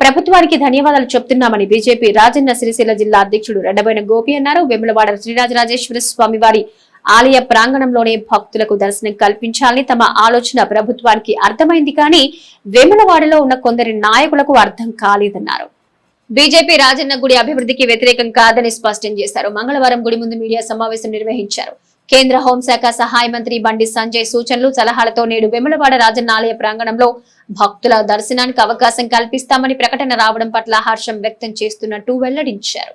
ప్రభుత్వానికి ధన్యవాదాలు చెప్తున్నామని బీజేపీ రాజన్న సిరిసిల్ల జిల్లా అధ్యక్షుడు రెడ్డబైన గోపి అన్నారు. వెములవాడ శ్రీరాజరాజేశ్వర స్వామి వారి ఆలయ ప్రాంగణంలోనే భక్తులకు దర్శనం కల్పించాలని తమ ఆలోచన ప్రభుత్వానికి అర్థమైంది కానీ వెములవాడలో ఉన్న కొందరి నాయకులకు అర్థం కాలేదన్నారు. బీజేపీ రాజన్న గుడి అభివృద్ధికి వ్యతిరేకం కాదని స్పష్టం చేశారు. మంగళవారం గుడి ముందు మీడియా సమావేశం నిర్వహించారు. కేంద్ర హోంశాఖ సహాయ మంత్రి బండి సంజయ్ సూచనలు సలహాలతో నేడు వెములవాడ రాజన్న ఆలయ ప్రాంగణంలో భక్తుల దర్శనానికి అవకాశం కల్పిస్తామని ప్రకటన రావడం పట్ల హర్షం వ్యక్తం చేస్తున్నట్టు వెల్లడించారు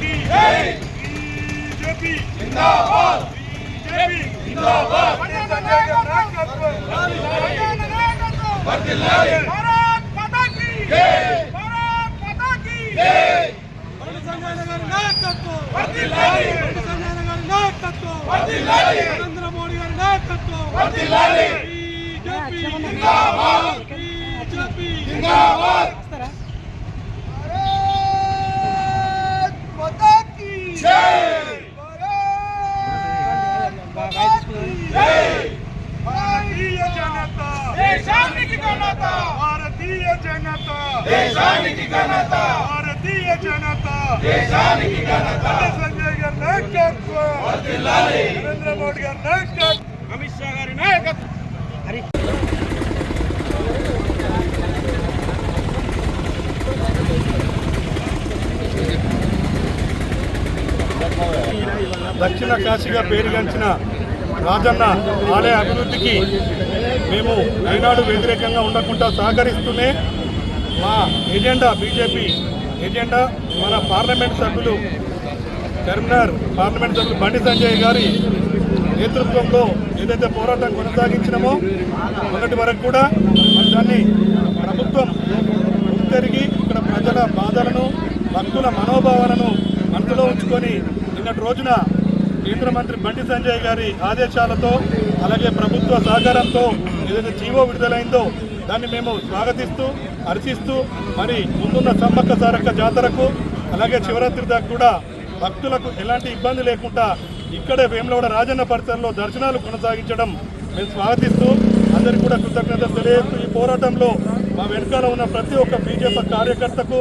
బీజేపీ జిందాబాద్ బీజేపీ జిందాబాద్ వర్ధిల్లాలి భారత్ మాతా కీ జై భారత్ మాతా కీ జై బండి సంజయ్ గారి నాయకత్వం వర్ధిల్లాలి బండి సంజయ్ గారి నాయకత్వం వర్ధిల్లాలి నరేంద్ర మోడీ గారి నాయకత్వం వర్ధిల్లాలి బీజేపీ జిందాబాద్ బీజేపీ జిందాబాద్ భారత్ మాతా కీ జై భారత్ భారతీయ జనతా దేశానికి ఘనత నరేంద్ర మోడీ గారి నాయకత్వం అమిత్ షా గారి నాయకత్వం దక్షిణ కాశీగా పేరుగాంచిన రాజన్న ఆలయ అభివృద్ధికి మేము ఈనాడు వ్యతిరేకంగా ఉండకుండా సహకరిస్తూనే మా ఎజెండా బీజేపీ ఎజెండా మన పార్లమెంట్ సభ్యులు కరీంనగర్ పార్లమెంట్ సభ్యులు బండి సంజయ్ గారి నేతృత్వంలో ఏదైతే పోరాటం కొనసాగించినామో మొన్నటి వరకు కూడా దాన్ని ప్రభుత్వం తిరిగి ఇక్కడ ప్రజల బాధలను భక్తుల మనోభావాలను మనసులో ఉంచుకొని నిన్నటి రోజున కేంద్ర మంత్రి బండి సంజయ్ గారి ఆదేశాలతో అలాగే ప్రభుత్వ సహకారంతో ఏదైతే జీవో విడుదలైందో దాన్ని మేము స్వాగతిస్తూ హర్షిస్తూ మరి ముందున్న సమ్మక్క సారక్క జాతరకు అలాగే శివరాత్రి దాకా కూడా భక్తులకు ఎలాంటి ఇబ్బంది లేకుండా ఇక్కడే వేములవాడ రాజన్న పరిసరంలో దర్శనాలు కొనసాగించడం మేము స్వాగతిస్తూ అందరికీ కూడా కృతజ్ఞతలు తెలియజేస్తూ ఈ పోరాటంలో మా వెనుకాల ఉన్న ప్రతి ఒక్క బీజేపీ కార్యకర్తకు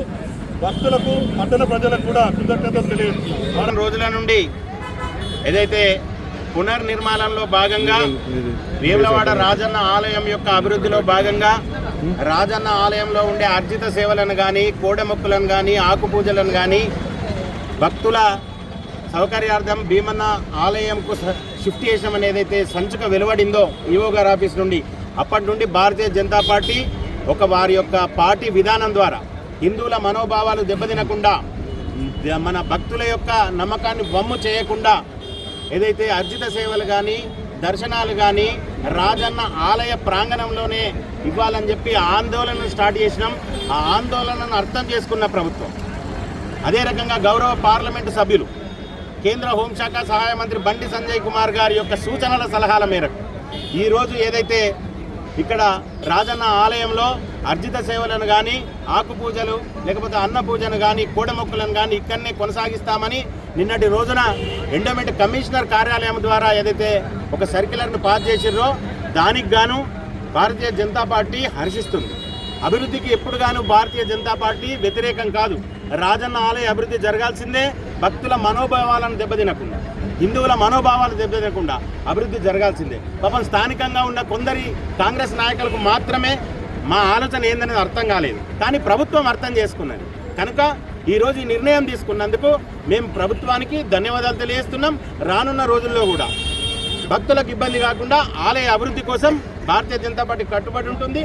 భక్తులకు పట్టణ ప్రజలకు కూడా కృతజ్ఞతలు తెలియజేస్తున్నాం. వారం రోజుల నుండి ఏదైతే పునర్నిర్మాణంలో భాగంగా వేములవాడ రాజన్న ఆలయం యొక్క అభివృద్ధిలో భాగంగా రాజన్న ఆలయంలో ఉండే అర్జిత సేవలను కానీ కోడెమొక్కులను కానీ ఆకుపూజలను కానీ భక్తుల సౌకర్యార్థం భీమన్న ఆలయంకు షిఫ్ట్ షిఫ్ట్ చేసామని ఏదైతే సంచుక వెలువడిందో ఈవో గారి ఆఫీస్ నుండి. అప్పటి నుండి భారతీయ జనతా పార్టీ ఒక వారి యొక్క పార్టీ విధానం ద్వారా హిందువుల మనోభావాలు దెబ్బతినకుండా మన భక్తుల యొక్క నమ్మకాన్ని వమ్ము చేయకుండా ఏదైతే అర్జిత సేవలు కానీ దర్శనాలు కానీ రాజన్న ఆలయ ప్రాంగణంలోనే ఇవ్వాలని చెప్పి ఆందోళన స్టార్ట్ చేసినాం. ఆ ఆందోళనను అర్థం చేసుకున్న ప్రభుత్వం. అదే రకంగా గౌరవ పార్లమెంటు సభ్యులు కేంద్ర హోంశాఖ సహాయ మంత్రి బండి సంజయ్ కుమార్ గారి యొక్క సూచనల సలహాల మేరకు ఈరోజు ఏదైతే ఇక్కడ రాజన్న ఆలయంలో అర్జిత సేవలను కానీ ఆకు పూజలు లేకపోతే అన్న పూజను కానీ కూడమొక్కలను కానీ ఇక్కడనే కొనసాగిస్తామని నిన్నటి రోజున ఎండోమెంట్ కమిషనర్ కార్యాలయం ద్వారా ఏదైతే ఒక సర్క్యులర్ను పాస్ చేసిర్రో దానికి గాను భారతీయ జనతా పార్టీ హర్షిస్తుంది. అభివృద్ధికి ఎప్పుడు గాను భారతీయ జనతా పార్టీ వ్యతిరేకం కాదు. రాజన్న ఆలయ అభివృద్ధి జరగాల్సిందే భక్తుల మనోభావాలను దెబ్బతినకుండా హిందువుల మనోభావాలు దెబ్బతినకుండా అభివృద్ధి జరగాల్సిందే. పాపం స్థానికంగా ఉన్న కొందరి కాంగ్రెస్ నాయకులకు మాత్రమే మా ఆలోచన ఏందనేది అర్థం కాలేదు. కానీ ప్రభుత్వం అర్థం చేసుకున్నది. కనుక ఈరోజు ఈ నిర్ణయం తీసుకున్నందుకు మేము ప్రభుత్వానికి ధన్యవాదాలు తెలియజేస్తున్నాం. రానున్న రోజుల్లో కూడా భక్తులకు ఇబ్బంది కాకుండా ఆలయ అభివృద్ధి కోసం భారతీయ జనతా పార్టీ కట్టుబడి ఉంటుంది.